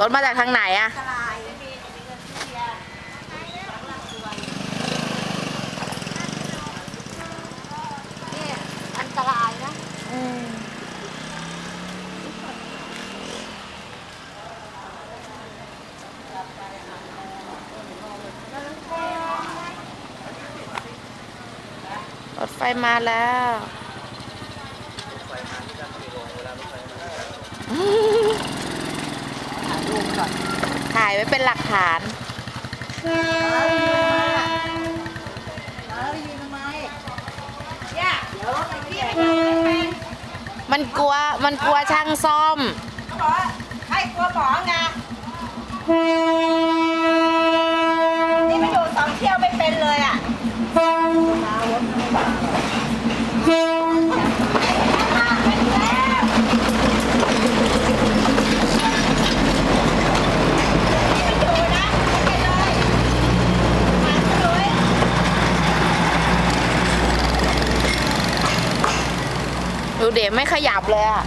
รถมาจากทางไหนอะอันตรายนี่อันตรายนะรถไฟมาแล้ว ถ่าย ไว้เป็นหลักฐานเออยืนทำไมเนี่ยเดี๋ยวรถไอ้พี่ไม่ทำไม่เป็นมันกลัว มันกลัวช่างซ่อมเขาบอกว่าให้กลัวหมอไงนี่ไม่อยู่สองเที่ยวไม่เป็นเลยอะมารถไม่มามาเป็นแล้วนี่ไม่อยู่นะไม่เป็นเลยมาเลย ดูเดไม่ขยับเลยอะ